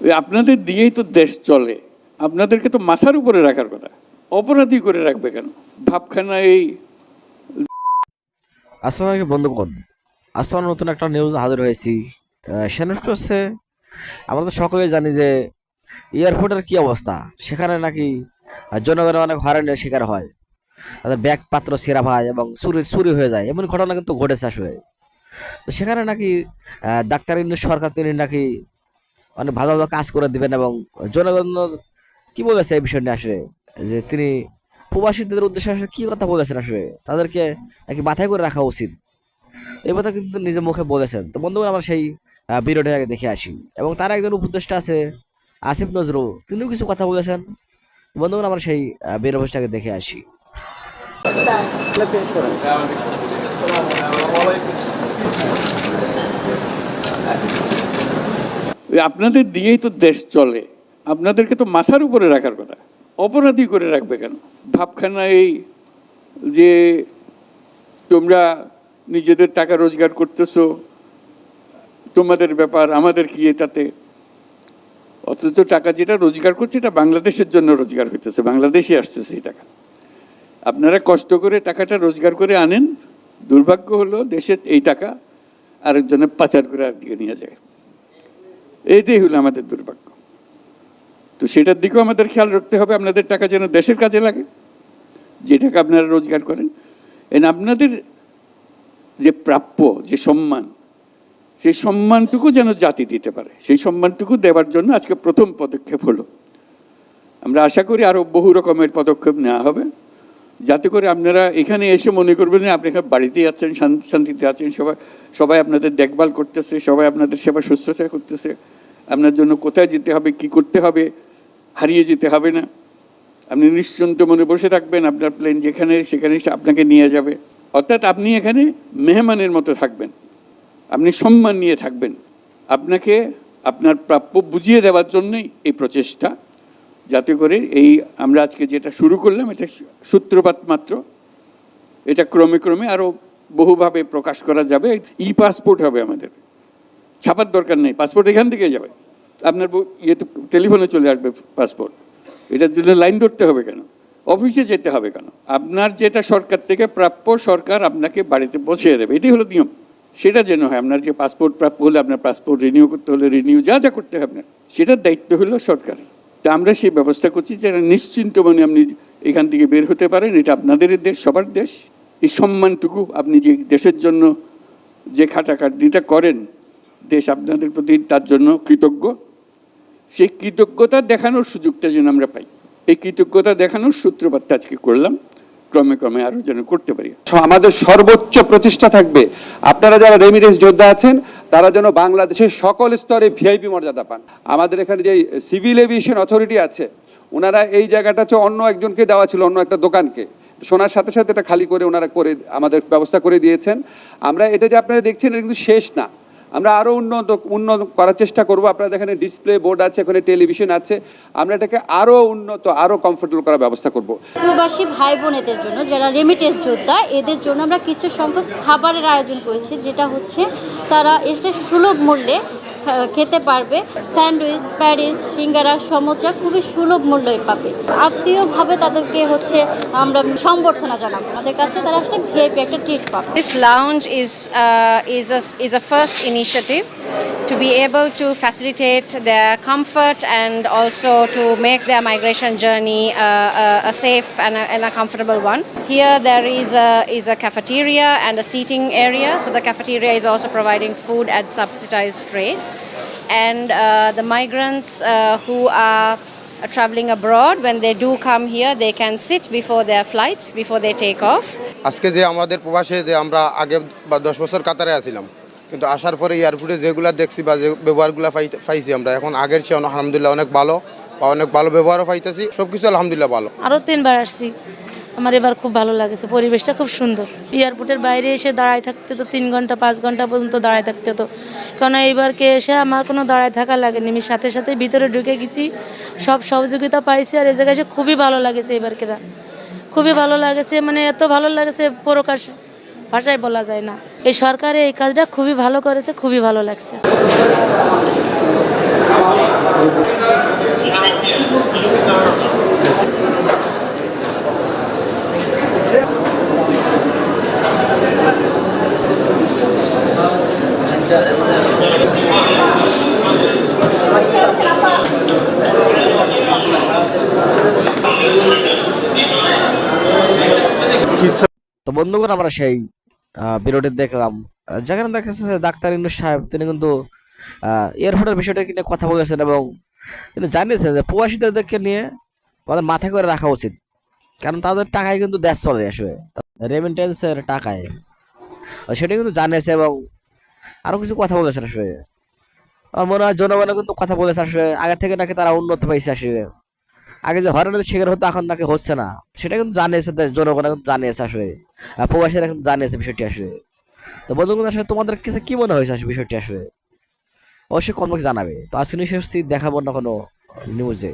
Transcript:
আপনাদের দিয়েই তো দেশ চলে। আপনাদেরকে তো মাথার উপরে রাখার কথা। অপরাধী করে রাখবে কেন? ভাবখানা এই আসসালামু আলাইকুম বন্ধুগণ। আজ তো নতুন একটা নিউজ হাজির হয়েছি। আহ, সে নিউজটা হচ্ছে আমরা তো সকলেই জানি যে এয়ারপোর্টের কি অবস্থা। সেখানে নাকি জনগণের অনেক হয়রানির শিকার হয়। তাদের ব্যাগ পাত্র সেরা হয় এবং চুরি চুরি হয়ে যায়। এমন ঘটনা কিন্তু ঘটেছে আসলে। তো সেখানে নাকি ডাক্তার ইউনিট সরকার তিনি নাকি অনেক ভালো ভালো কাজ করে দিবেন এবং জনগণ কি বলেছে এই বিষয় নিয়ে আসলে? যে তিনি প্রবাসীদের উদ্দেশ্যে আসলে কি কথা বলেছেন আসলে? তাদেরকে নাকি মাথায় করে রাখা উচিত? এই কথা কিন্তু নিজের মুখে বলেছেন। তো বন্ধুগণ, আমরা সেই ভিডিওটি আগে দেখে আসি। এবং তার একজন উপদেষ্টা আছে, আসিফ নজরুল। তিনিও কিছু কথা বলেছেন। বন্ধুগণ, আমরা সেই বেরোভোজটাকে দেখে আসি। আপনাদের দিয়েই তো দেশ চলে। আপনাদেরকে তো মাথার উপরে রাখার কথা। অপরাধী করে রাখবে কেন? ভাবখানা এই যে তোমরা নিজেদের টাকা রোজগার করতেছো, তোমাদের ব্যাপার, আমাদের কি এটাতে? অথচ টাকা যেটা রোজগার করছে, এটা বাংলাদেশের জন্য রোজগার হইতেছে বাংলাদেশে আসছে সেই টাকা। আপনারা কষ্ট করে টাকাটা রোজগার করে আনেন, দুর্ভাগ্য হলো দেশের এই টাকা আরেকজনের পাচার করে আরেকদিকে নিয়ে যায়। এইটাই হলো আমাদের দুর্ভাগ্য। তো সেটার দিকেও আমাদের খেয়াল রাখতে হবে, আপনাদের টাকা যেন দেশের কাজে লাগে, যে টাকা আপনারা রোজগার করেন। এন আপনাদের যে প্রাপ্য, যে সম্মান, সেই সম্মানটুকু যেন জাতি দিতে পারে, সেই সম্মানটুকু দেওয়ার জন্য আজকে প্রথম পদক্ষেপ হলো। আমরা আশা করি আরও বহু রকমের পদক্ষেপ নেওয়া হবে, যাতে করে আপনারা এখানে এসে মনে করবেন যে আপনি এখানে বাড়িতেই আছেন, শান- শান্তিতে আছেন, সবাই সবাই আপনাদের দেখভাল করতেছে, সবাই আপনাদের সেবা শুশ্রূষা করতেছে। আপনার জন্য কোথায় যেতে হবে, কি করতে হবে, হারিয়ে যেতে হবে না। আপনি নিশ্চিন্ত মনে বসে থাকবেন আপনার প্লেন যেখানে, সেখানে আপনাকে নিয়ে যাবে। অর্থাৎ আপনি এখানে মেহমানের মতো থাকবেন। আপনি সম্মান নিয়ে থাকবেন। আপনাকে আপনার প্রাপ্য বুঝিয়ে দেওয়ার জন্যই এই প্রচেষ্টা। যাতে করে এই আমরা আজকে যেটা শুরু করলাম, এটা সূত্রপাত মাত্র। এটা ক্রমে ক্রমে আরও বহুভাবে প্রকাশ করা যাবে। ই পাসপোর্ট হবে আমাদের। ছাপার দরকার নেই পাসপোর্ট এখান থেকে যাবে। আপনার ইয়েতে টেলিফোনে চলে আসবে পাসপোর্ট এটার জন্য লাইন ধরতে হবে কেন? অফিসে যেতে হবে কেন? আপনার যেটা সরকার থেকে প্রাপ্য সরকার আপনাকে বাড়িতে পৌঁছে দেবে, এটাই হলো নিয়ম। সেটা যেন হয়, আপনার যে পাসপোর্ট প্রাপ্য হলে আপনার পাসপোর্ট রিনিউ করতে হলে রিনিউ যা যা করতে হবে আপনার, সেটার দায়িত্ব হলো সরকারের। তা আমরা সেই ব্যবস্থা করছি যেটা নিশ্চিন্ত মনে আপনি এখান থেকে বের হতে পারেন, এটা আপনাদের দেশ, সবার দেশ। এই সম্মানটুকু আপনি যে দেশের জন্য যে খাটাখাটনিটা করেন দেশ আপনাদের প্রতি তার জন্য কৃতজ্ঞ। সেই কৃতজ্ঞতা দেখানোর সুযোগটা যেন আমরা পাই। এই কৃতজ্ঞতা দেখানোর সূত্রপাতটা আজকে করলাম। ক্রমে ক্রমে আরও যেন করতে পারি। আমাদের সর্বোচ্চ প্রচেষ্টা থাকবে। আপনারা যারা রেমিডেন্স যোদ্ধা আছেন, তারা যেন বাংলাদেশের সকল স্তরে ভিআইপি মর্যাদা পান। আমাদের এখানে যে সিভিল এভিয়েশন অথরিটি আছে, ওনারা এই জায়গাটা হচ্ছে অন্য একজনকে দেওয়া ছিল, অন্য একটা দোকানকে। শোনার সাথে সাথে এটা খালি করে ওনারা করে, আমাদের ব্যবস্থা করে দিয়েছেন। আমরা, এটা যে আপনারা দেখছেন, এটা কিন্তু শেষ না। আমরা আরও উন্নত উন্নত করার চেষ্টা করব। আপনারা এখানে ডিসপ্লে বোর্ড আছে, এখানে টেলিভিশন আছে। আমরা এটাকে আরও উন্নত আরও কমফোর্টেবল করার ব্যবস্থা করব। প্রবাসী ভাই বোনেদের জন্য, যারা রেমিটেন্স যোদ্ধা, এদের জন্য আমরা কিছু সংখ্যক খাবারের আয়োজন করেছি, যেটা হচ্ছে তারা এসে সুলভ মূল্যে খেতে পারবে। স্যান্ডউইচ, প্যারিস, সিঙ্গারা, সমোচা খুবই সুলভ মূল্যে পাবে। আত্মীয়ভাবে তাদেরকে হচ্ছে আমরা সম্বর্ধনা জানাব। আমাদের কাছে তারা আসলে ভিআইপি একটা ট্রিট পাবে। This lounge is is a first initiative to be able to facilitate their comfort and also to make their migration journey uh, a, a safe and a, and a comfortable one. Here there is a, is a cafeteria and a seating area. So the cafeteria is also providing food at subsidized rates. And uh, the migrants uh, who are traveling abroad, when they do come here, they can sit before their flights, before they take off. আজকে যে আমাদের প্রবাসে যে আমরা আগে বা দশ বছর কাতারে আছিলাম কিন্তু আসার পরে এয়ারপোর্টে যেগুলো দেখছি বা যে ব্যবহারগুলো পাইছি আমরা, এখন আগের চেয়ে আলহামদুলিল্লাহ অনেক ভালো বা অনেক ভালো ব্যবহারও পাইতেছি সব কিছু আলহামদুলিল্লাহ ভালো। আরও তিনবার আসছি। আমার এবার খুব ভালো লাগেছে, পরিবেশটা খুব সুন্দর। এয়ারপোর্টের বাইরে এসে দাঁড়ায় থাকতে তো তিন ঘণ্টা, পাঁচ ঘণ্টা পর্যন্ত দাঁড়ায় থাকতে তো। কারণ এইবারকে এসে আমার কোনো দাঁড়ায় থাকা লাগেনি, আমি সাথে সাথে ভিতরে ঢুকে গেছি, সব সহযোগিতা পাইছি আর এই জায়গায় এসে খুবই ভালো লাগেছে এবারকেরা খুবই ভালো লাগেছে মানে এত ভালো লাগেছে প্রকাশ ভাষায় বলা যায় না। এই সরকারে এই কাজটা খুবই ভালো করেছে, খুবই ভালো লাগছে। তো বন্ধুগণ, আমরা সেই বিরোধী দেখলাম। যেখানে দেখা যাচ্ছে ডাক্তার ইন্দু সাহেব, তিনি কিন্তু এয়ারপোর্টের বিষয়টা নিয়ে কথা বলেছেন এবং তিনি জানিয়েছেন যে প্রবাসীদেরকে নিয়ে আমাদের মাথা করে রাখা উচিত। কারণ তাদের টাকায় কিন্তু দেশ চলে আসবে। রেমিটেন্সের টাকায়। সেটা কিন্তু জানিয়েছে এবং আরও কিছু কথা বলেছেন আসলে। আমার মনে হয় জনগণের কিন্তু কথা বলেছে আসলে। আগে থেকে নাকি তারা উন্নত পাইছে আসলে। আগে যে হয়রানির শিকার হতো, এখন নাকি হচ্ছে না। সেটা কিন্তু জানিয়েছে জনগণ কিন্তু জানিয়েছে আসলে। প্রবাসীরা এখন জানিয়েছে বিষয়টি আসলে তো বন্ধুগণ, আসলে তোমাদের কাছে কি মনে হয়েছে আসলে বিষয়টি আসলে অবশ্যই কমকে জানাবে। তো আজকে নিশ্চয়ই দেখাবো না কোনো নিউজে